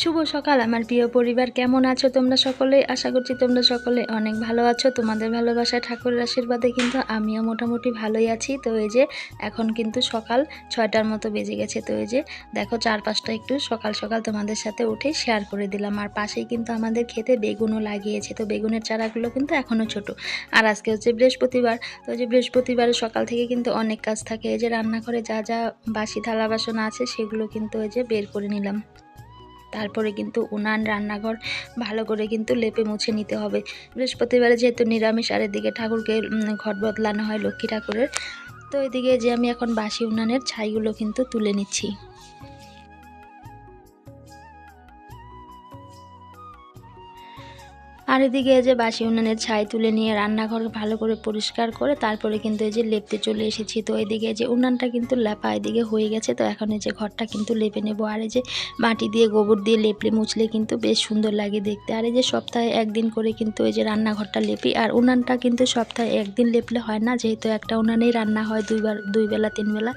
শুভ সকাল। আমার প্রিয় পরিবার, কেমন আছো তোমরা সকলে? আশা করছি তোমরা সকলে অনেক ভালো আছো। তোমাদের ভালোবাসায় ঠাকুরের আশীর্বাদে কিন্তু আমিও মোটামুটি ভালোই আছি। তো এই যে, এখন কিন্তু সকাল ছয়টার মতো বেজে গেছে। তো এই যে, দেখো চার পাঁচটা একটু সকাল সকাল তোমাদের সাথে উঠে শেয়ার করে দিলাম। আর পাশেই কিন্তু আমাদের খেতে বেগুনও লাগিয়েছে। তো বেগুনের চারাগুলো কিন্তু এখনও ছোট। আর আজকে হচ্ছে বৃহস্পতিবার। তো যে বৃহস্পতিবারের সকাল থেকে কিন্তু অনেক কাজ থাকে। এই যে রান্নাঘরে যা যা বাসি থালা বাসন আছে, সেগুলো কিন্তু ওই যে বের করে নিলাম। তারপরে কিন্তু উনান রান্নাঘর ভালো করে কিন্তু লেপে মুছে নিতে হবে। বৃহস্পতিবারে যেহেতু নিরামিষ, আর এদিকে ঠাকুরকে ঘট বদলানো হয় লক্ষ্মী ঠাকুরের, তো এদিকে যে আমি এখন বাসি উনানের ছাইগুলো কিন্তু তুলে নিচ্ছি। আর এদিকে যে বাসি উনানের ছাই তুলে নিয়ে রান্নাঘর ভালো করে পরিষ্কার করে তারপরে কিন্তু এই যে লেপতে চলে এসেছি। তো এদিকে যে উনানটা কিন্তু লেপা এদিকে হয়ে গেছে। তো এখন এই যে ঘরটা কিন্তু লেপে নেব। আর এই যে মাটি দিয়ে গোবর দিয়ে লেপলে মুছলে কিন্তু বেশ সুন্দর লাগে দেখতে। আর এই যে সপ্তাহে একদিন করে কিন্তু এই যে রান্নাঘরটা লেপি। আর উনানটা কিন্তু সপ্তাহে একদিন লেপলে হয় না, যেহেতু একটা উনানেই রান্না হয় দুইবার, দুই বেলা, তিন বেলা।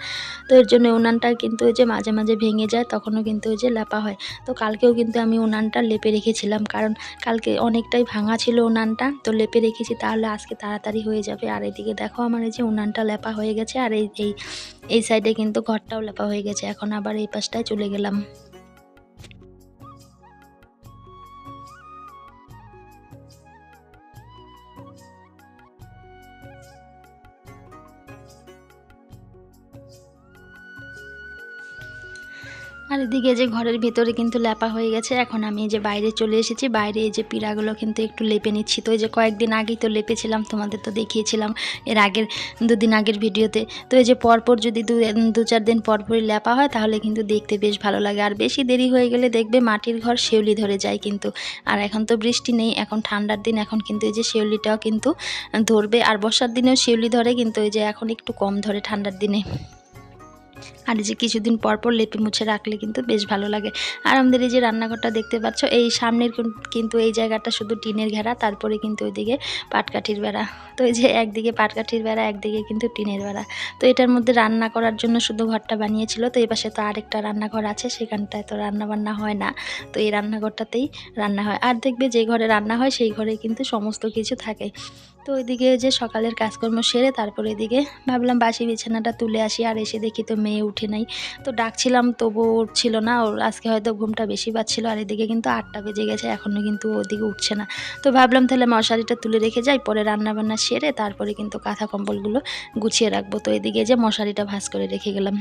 তো এর জন্য উনানটা কিন্তু ওই যে মাঝে মাঝে ভেঙে যায়, তখনও কিন্তু ওই যে লেপা হয়। তো কালকেও কিন্তু আমি উনানটা লেপে রেখেছিলাম। কারণ কালকে অনেকটাই ভাঙা ছিল উনানটা, তো লেপে রেখেছি তাহলে আজকে তাড়াতাড়ি হয়ে যাবে। আর এদিকে দেখো আমার এই যে উনানটা লেপা হয়ে গেছে, আর এই এই সাইডে কিন্তু ঘরটাও লেপা হয়ে গেছে। এখন আবার এই পাশটায় চলে গেলাম। আর এদিকে যে ঘরের ভিতরে কিন্তু ল্যাপা হয়ে গেছে। এখন আমি যে বাইরে চলে এসেছি। বাইরে এই যে পিড়াগুলো কিন্তু একটু লেপে নিচ্ছি। তো এই যে কয়েকদিন আগেই তো লেপেছিলাম, তোমাদের তো দেখিয়েছিলাম এর আগের, দুদিন আগের ভিডিওতে। তো এই যে পরপর যদি দু দু চার দিন পরপরই ল্যাপা হয়, তাহলে কিন্তু দেখতে বেশ ভালো লাগে। আর বেশি দেরি হয়ে গেলে দেখবে মাটির ঘর শেউলি ধরে যায় কিন্তু। আর এখন তো বৃষ্টি নেই, এখন ঠান্ডার দিন, এখন কিন্তু এই যে শেউলিটাও কিন্তু ধরবে। আর বর্ষার দিনেও শিউলি ধরে কিন্তু এই যে এখন একটু কম ধরে ঠান্ডার দিনে। আর যে কিছুদিন পর পর লেপে মুছে রাখলে কিন্তু বেশ ভালো লাগে। আর আমাদের এই যে রান্নাঘরটা দেখতে পাচ্ছ, এই সামনের কিন্তু এই জায়গাটা শুধু টিনের ঘেরা, তারপরে কিন্তু ওইদিকে পাটকাঠির বেড়া। তো এই যে একদিকে পাটকাঠির বেড়া, একদিকে কিন্তু টিনের বেড়া। তো এটার মধ্যে রান্না করার জন্য শুধু ঘরটা বানিয়েছিল, তো এই পাশে তো আরেকটা রান্নাঘর আছে, সেখানটায় তো রান্না বান্না হয় না। তো এই রান্নাঘরটাতেই রান্না হয়। আর দেখবে যে ঘরে রান্না হয়, সেই ঘরে কিন্তু সমস্ত কিছু থাকে। তো ওইদিকে যে সকালের কাজকর্ম সেরে তারপরে এদিকে ভাবলাম বাসি বিছানাটা তুলে আসি, আর এসে দেখি তো মেয়ে উঠে নাই। তো ডাকছিলাম, তবুও উঠছিল না, ওর আজকে হয়তো ঘুমটা বেশি পাচ্ছিল, আর এদিকে কিন্তু আটটা বেজে গেছে এখনও কিন্তু ওদিকে উঠছে না। তো ভাবলাম তাহলে মশারিটা তুলে রেখে যাই, পরে রান্না বান্না সেরে তারপরে কিন্তু কাঁথা কম্বলগুলো গুছিয়ে রাখব। তো এদিকে যে মশারিটা ভাঁজ করে রেখে গেলাম।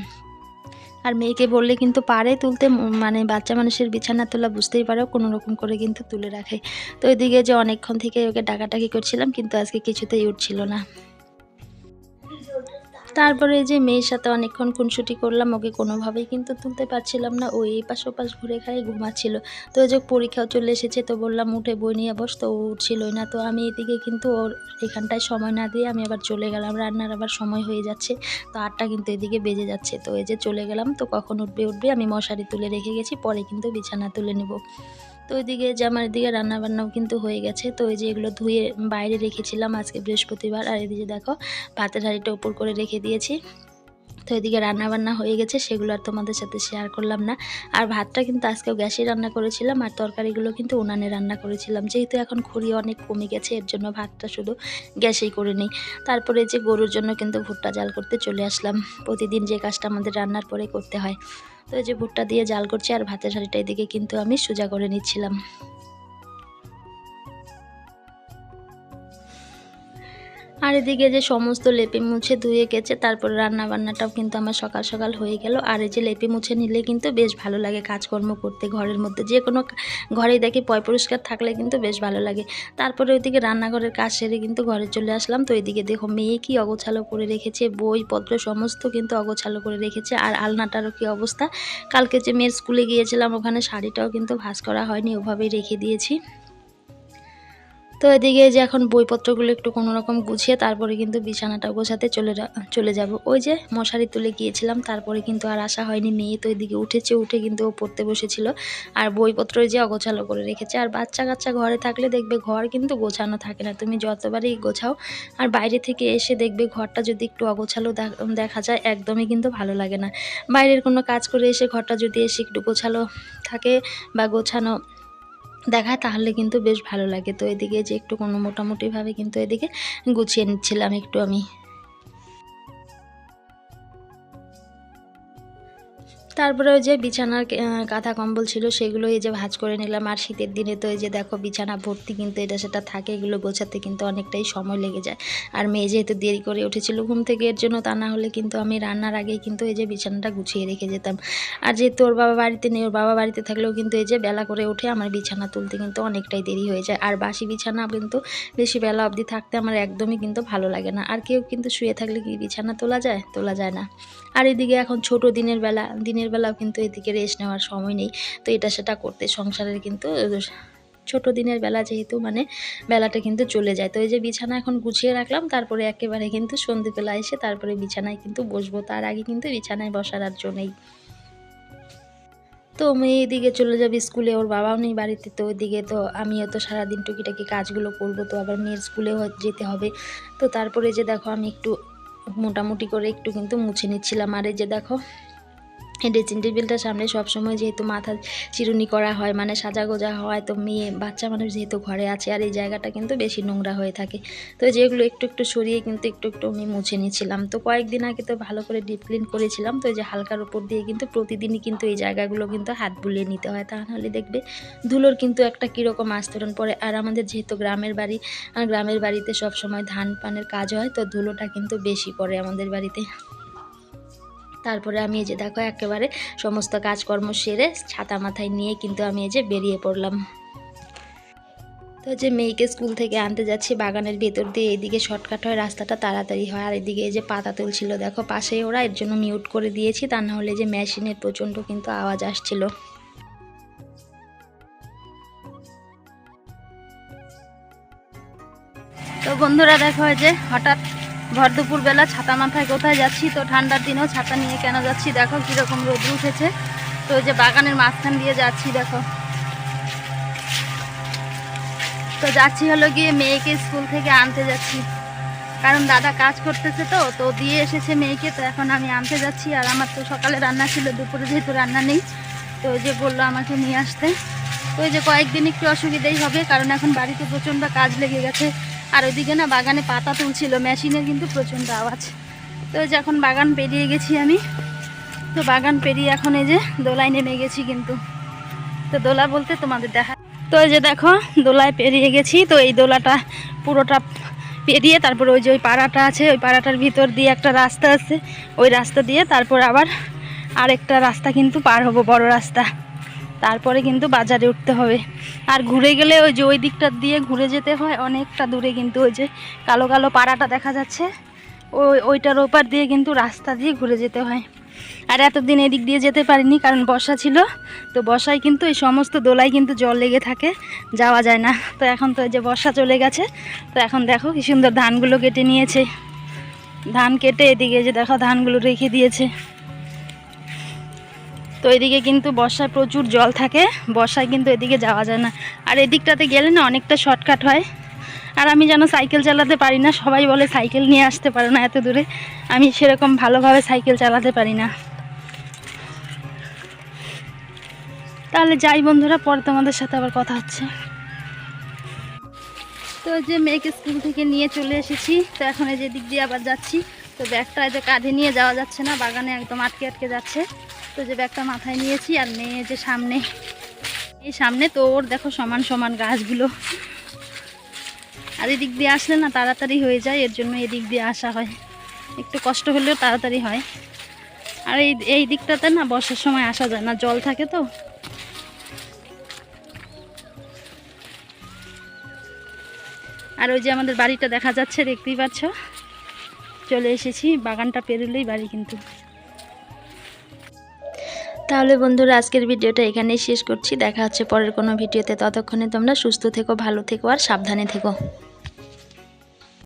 আর মেয়েকে বললে কিন্তু পারে তুলতে মানে বাচ্চা মানুষের বিছানা তোলা বুঝতেই পারো, কোনো রকম করে কিন্তু তুলে রাখে। তো ওইদিকে যে অনেকক্ষণ থেকে ওকে ডাকাটাকি করছিলাম, কিন্তু আজকে কিছুতেই উঠছিল না। তারপরে যে মেয়ের সাথে অনেকক্ষণ খুনসুটি করলাম, ওকে কোনোভাবেই কিন্তু তুলতে পারছিলাম না। ও এই পাশ ওপাশ ঘুরে খাই ঘুমাচ্ছিল। তো যে পরীক্ষাও চলে এসেছে, তো বললাম, উঠে বই নিয়ে বস। তো উঠছিলই না। তো আমি এদিকে কিন্তু ওর এখানটায় সময় না দিয়ে আমি আবার চলে গেলাম। রান্নার আবার সময় হয়ে যাচ্ছে, তো আটটা কিন্তু এদিকে বেজে যাচ্ছে। তো এই যে চলে গেলাম, তো কখন উঠবে উঠবে আমি মশারি তুলে রেখে গেছি, পরে কিন্তু বিছানা তুলে নেব। তো ওইদিকে যে আমার এদিকে রান্না বান্নাও কিন্তু হয়ে গেছে। তো ওই যে এগুলো ধুয়ে বাইরে রেখেছিলাম আজকে বৃহস্পতিবার। আর এদিকে দেখো, ভাতের হাঁড়িটা উপর করে রেখে দিয়েছি। তো এদিকে রান্না বান্না হয়ে গেছে, সেগুলো আর তোমাদের সাথে শেয়ার করলাম না। আর ভাতটা কিন্তু আজকেও গ্যাসে রান্না করেছিলাম, আর তরকারিগুলো কিন্তু উনানে রান্না করেছিলাম। যেহেতু এখন খড়ি অনেক কমে গেছে, এর জন্য ভাতটা শুধু গ্যাসেই করে নিই। তারপরে যে গরুর জন্য কিন্তু ভুট্টা জাল করতে চলে আসলাম। প্রতিদিন যে কাজটা আমাদের রান্নার পরে করতে হয়। তো যে ভুট্টা দিয়ে জাল করছি, আর ভাতের শাড়িটা এদিকে কিন্তু আমি সোজা করে নিচ্ছিলাম। আর এদিকে যে সমস্ত লেপে মুছে ধুয়ে গেছে, তারপরে রান্না বান্নাটাও কিন্তু আমার সকাল সকাল হয়ে গেল। আর এই যে লেপে মুছে নিলে কিন্তু বেশ ভালো লাগে কাজকর্ম করতে ঘরের মধ্যে। যে কোনো ঘরেই দেখি পয় পরিষ্কার থাকলে কিন্তু বেশ ভালো লাগে। তারপরে ওইদিকে রান্নাঘরের কাজ সেরে কিন্তু ঘরে চলে আসলাম। তো এদিকে দেখো মেয়ে কি অগোছালো করে রেখেছে, বইপত্র সমস্ত কিন্তু অগোছালো করে রেখেছে। আর আলনাটারও কি অবস্থা? কালকে যে মেয়ের স্কুলে গিয়েছিলাম, ওখানে শাড়িটাও কিন্তু ভাঁজ করা হয়নি, ওভাবেই রেখে দিয়েছি। তো এদিকে যে এখন বইপত্রগুলো একটু কোনো রকম গুছিয়ে তারপরে কিন্তু বিছানাটা গোছাতে চলে চলে যাব। ওই যে মশারি তুলে গিয়েছিলাম, তারপরে কিন্তু আর আসা হয়নি। মেয়ে তো এদিকে উঠেছে, উঠে কিন্তু ও পড়তে বসেছিল। আর বইপত্র যে অগোছালো করে রেখেছে। আর বাচ্চা কাচ্চা ঘরে থাকলে দেখবে ঘর কিন্তু গোছানো থাকে না। তুমি যতবারই গোছাও, আর বাইরে থেকে এসে দেখবে ঘরটা যদি একটু অগোছালো দেখা যায়, একদমই কিন্তু ভালো লাগে না। বাইরের কোনো কাজ করে এসে ঘরটা যদি এসে একটু গোছালো থাকে বা গোছানো দেখায়, তাহলে কিন্তু বেশ ভালো লাগে। তো এদিকে যে একটু কোনো মোটামুটিভাবে কিন্তু এদিকে গুছিয়ে নিচ্ছিলাম, একটু আমি। তারপরে ওই যে বিছানার কাঁথা কম্বল ছিল, সেগুলো এই যে ভাঁজ করে নিলাম। আর শীতের দিনে তো এই যে দেখো বিছানা ভর্তি কিন্তু এটা সেটা থাকে, এগুলো গোছাতে কিন্তু অনেকটাই সময় লেগে যায়। আর মেয়ে যেহেতু দেরি করে উঠেছিল ঘুম থেকে, এর জন্য তা না হলে কিন্তু আমি রান্নার আগেই কিন্তু এই যে বিছানাটা গুছিয়ে রেখে যেতাম। আর যেহেতু ওর বাবা বাড়িতে নেই, ওর বাবা বাড়িতে থাকলেও কিন্তু এই যে বেলা করে উঠে আমার বিছানা তুলতে কিন্তু অনেকটাই দেরি হয়ে যায়। আর বাসি বিছানা কিন্তু বেশি বেলা অবধি থাকতে আমার একদমই কিন্তু ভালো লাগে না। আর কেউ কিন্তু শুয়ে থাকলে কি বিছানা তোলা যায়? তোলা যায় না। আর এদিকে এখন ছোট দিনের বেলা, দিনের বেলাও কিন্তু এদিকে রেস্ট নেওয়ার সময় নেই। তো এটা সেটা করতে সংসারের কিন্তু ছোট দিনের বেলা যেহেতু মানে বেলাটা কিন্তু চলে যায়। তো এই যে বিছানা এখন গুছিয়ে রাখলাম, তারপরে একেবারে কিন্তু সন্ধেবেলা এসে তারপরে বিছানায় কিন্তু বসবো। তার আগে কিন্তু বিছানায় বসার আর জো নেই। তো মেয়ে এদিকে চলে যাবে স্কুলে, ওর বাবাও নেই বাড়িতে। তো ওইদিকে তো আমিও তো সারাদিন টুকিটাকি কাজগুলো করব, তো আবার মেয়ের স্কুলে যেতে হবে। তো তারপরে যে দেখো আমি একটু মোটামুটি করে একটু কিন্তু মুছে নিচ্ছিলাম। আর এই যে দেখো ড্রেসিং টেবিলটার সামনে সবসময় যেহেতু মাথা চিরুনি করা হয় মানে সাজা গোজা হয়, তো মেয়ে, বাচ্চা মানুষ যেহেতু ঘরে আছে, আর এই জায়গাটা কিন্তু বেশি নোংরা হয়ে থাকে। তো যেগুলো একটু একটু সরিয়ে কিন্তু একটু একটু আমি মুছে নিয়েছিলাম। তো কয়েকদিন আগে তো ভালো করে ডিপ ক্লিন করেছিলাম, তো এই যে হালকার উপর দিয়ে কিন্তু প্রতিদিনই কিন্তু এই জায়গাগুলো কিন্তু হাত বুলিয়ে নিতে হয়। তা নাহলে দেখবে ধুলোর কিন্তু একটা কীরকম আস্তরণ পড়ে। আর আমাদের যেহেতু গ্রামের বাড়ি আর গ্রামের বাড়িতে সব সময় ধান পানের কাজ হয়, তো ধুলোটা কিন্তু বেশি পড়ে আমাদের বাড়িতে। তারপরে আমি এই যে দেখো একেবারে সমস্ত কাজকর্ম সেরে ছাতা মাথায় নিয়ে কিন্তু আমি এই যে বেরিয়ে পড়লাম। তো যে মেয়েকে স্কুল থেকে আনতে যাচ্ছি, বাগানের ভেতর দিয়ে এদিকে শর্টকাট হয়, রাস্তাটা তাড়াতাড়ি হয়। আর এদিকে যে পাতা তুলছিল, দেখো পাশেই ওরা, এর জন্য মিউট করে দিয়েছি, তা না হলে যে মেশিনের প্রচণ্ড কিন্তু আওয়াজ আসছিল। তো বন্ধুরা দেখো যে হঠাৎ ভর দুপুর বেলা ছাতা মাথায় কোথায় যাচ্ছি? তো ঠান্ডার দিনেও ছাতা নিয়ে কেন যাচ্ছি? দেখো কীরকম রোদ উঠেছে। তো যে বাগানের মাঝখান দিয়ে যাচ্ছি, দেখো। তো যাচ্ছি হলো গিয়ে মেয়েকে স্কুল থেকে আনতে যাচ্ছি। কারণ দাদা কাজ করতেছে তো তো দিয়ে এসেছে মেয়েকে, তো এখন আমি আনতে যাচ্ছি। আর আমার তো সকালে রান্না ছিল, দুপুরে যেহেতু রান্না নেই, তো যে বলল আমাকে নিয়ে আসতে। তো যে কয়েকদিন একটু অসুবিধাই হবে, কারণ এখন বাড়িতে প্রচণ্ড কাজ লেগে গেছে। আর ওইদিকে না বাগানে পাতা তুলছিল মেশিনের কিন্তু প্রচণ্ড আওয়াজ। তো ওই যে এখন বাগান পেরিয়ে গেছি আমি। তো বাগান পেরিয়ে এখন এই যে দোলায় নেমে গেছি কিন্তু। তো দোলা বলতে তোমাদের দেখা তো এই যে দেখো, দোলায় পেরিয়ে গেছি। তো এই দোলাটা পুরোটা পেরিয়ে তারপর ওই যে ওই পাড়াটা আছে, ওই পাড়াটার ভিতর দিয়ে একটা রাস্তা আছে। ওই রাস্তা দিয়ে তারপর আবার আরেকটা রাস্তা কিন্তু পার হব, বড় রাস্তা। তারপরে কিন্তু বাজারে উঠতে হবে। আর ঘুরে গেলে ওই যে ওই দিকটা দিয়ে ঘুরে যেতে হয়, অনেকটা দূরে কিন্তু ওই যে কালো কালো পাড়াটা দেখা যাচ্ছে। ওই, ওইটার ওপার দিয়ে কিন্তু রাস্তা দিয়ে ঘুরে যেতে হয়। আর এতদিন এদিক দিয়ে যেতে পারিনি, কারণ বর্ষা ছিল। তো বর্ষায় কিন্তু এই সমস্ত দোলায় কিন্তু জল লেগে থাকে, যাওয়া যায় না। তো এখন তো যে বর্ষা চলে গেছে, তো এখন দেখো কি সুন্দর ধানগুলো কেটে নিয়েছে। ধান কেটে এদিকে যে দেখো ধানগুলো রেখে দিয়েছে। তো এদিকে কিন্তু বর্ষায় প্রচুর জল থাকে, বর্ষায় কিন্তু এদিকে যাওয়া যায় না। আর এদিকটাতে গেলে না অনেকটা শর্টকাট হয়। আর আমি যেন সাইকেল চালাতে পারি না, সবাই বলে সাইকেল নিয়ে আসতে পারো না এত দূরে। আমি সেরকম ভালোভাবে সাইকেল চালাতে পারি না। তাহলে যাই বন্ধুরা, পরে তোমাদের সাথে আবার কথা হচ্ছে। তো যে মেয়েকে স্কুল থেকে নিয়ে চলে এসেছি, তো এখন এই যে দিক দিয়ে আবার যাচ্ছি। তো ব্যাগটা যে কাঁধে নিয়ে যাওয়া যাচ্ছে না, বাগানে একদম আটকে আটকে যাচ্ছে। তো যে ব্যাগটা মাথায় নিয়েছি আর মেয়ে যে সামনে, এই সামনে তো ওর দেখো সমান সমান গাছগুলো। আর এদিক দিয়ে আসলে না তাড়াতাড়ি হয়ে যায়, এর জন্য এদিক দিয়ে আসা হয়। একটু কষ্ট হলেও তাড়াতাড়ি হয়। আর এই এই দিকটাতে না বর্ষার সময় আসা যায় না, জল থাকে তো। আর ওই যে আমাদের বাড়িটা দেখা যাচ্ছে, দেখতেই পাচ্ছ। চলে এসেছি, বাগানটা পেরোলেই বাড়ি কিন্তু। তাহলে বন্ধুরা, আজকের ভিডিওটা এখানেই শেষ করছি। দেখা হচ্ছে পরের কোনো ভিডিওতে। ততক্ষণে তোমরা সুস্থ থেকো, ভালো থেকো আর সাবধানে থেকো।